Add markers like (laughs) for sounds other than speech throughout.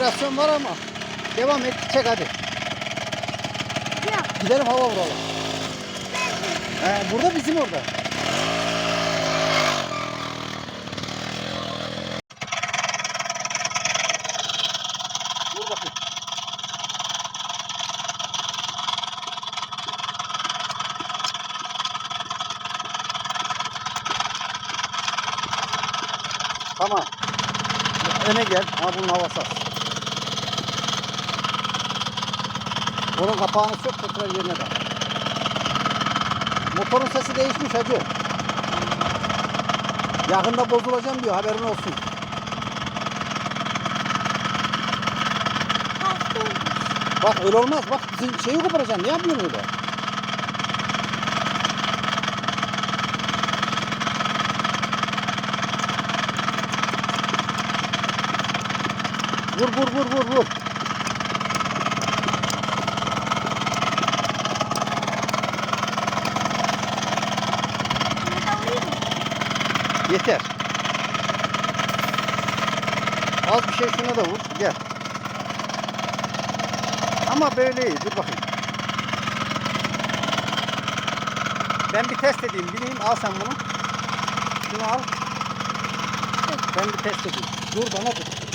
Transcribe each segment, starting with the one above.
Vibrasyon var ama devam et çek hadi. Yok. Gidelim hava vuralım. He, burada bizim orada. Tamam. Öne gel. Ama bunun havası az. Bunun kapağını sök tekrar yerine bak. Motorun sesi değişmiş hacı. Yakında bozulacağım diyor haberin olsun. Bak öyle olmaz bak şeyi koparacaksın ne yapıyorsun öyle? Vur vur vur vur vur. Yeter. Az bir şey şuna da vur. Gel. Ama böyle iyi. Dur bakayım. Ben bir test edeyim. Bileyim. Al sen bunu. Şunu al. Ben bir test edeyim. Dur bana dur.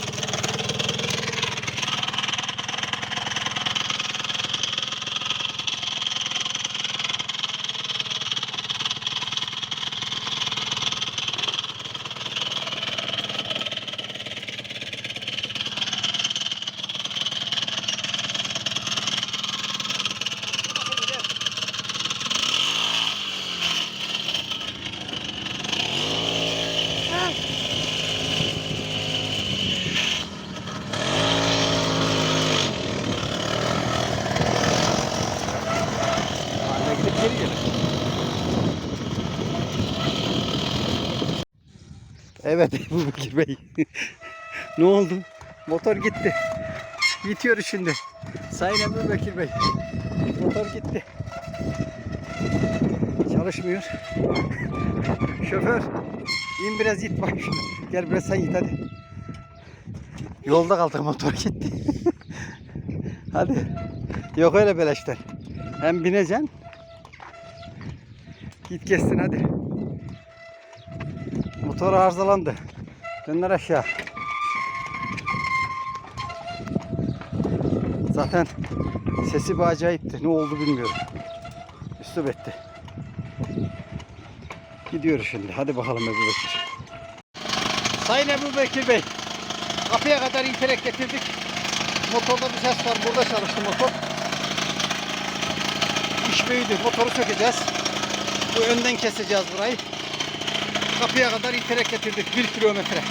Geri gelir. Evet (laughs) bu Bekir Bey. ne oldu? Motor gitti. Bitiyor şimdi. Sayın Ebu Bekir Bey. Motor gitti. Çalışmıyor. (laughs) Şoför. in biraz git bak. Gel biraz sen git hadi. Yolda kaldık motor gitti. (laughs) hadi. Yok öyle beleşler. Hem bineceksin. Git kestin hadi. Motor arızalandı. Dönler aşağı. Zaten sesi bir acayipti. Ne oldu bilmiyorum. Üstü betti. Gidiyoruz şimdi. Hadi bakalım Ebu Bekir. Sayın Ebu Bekir Bey. Kapıya kadar iterek getirdik. Motorda bir ses var. Burada çalıştı motor. İş büyüdü. Motoru sökeceğiz. Bu önden keseceğiz burayı. Kapıya kadar iterek getirdik. Bir kilometre.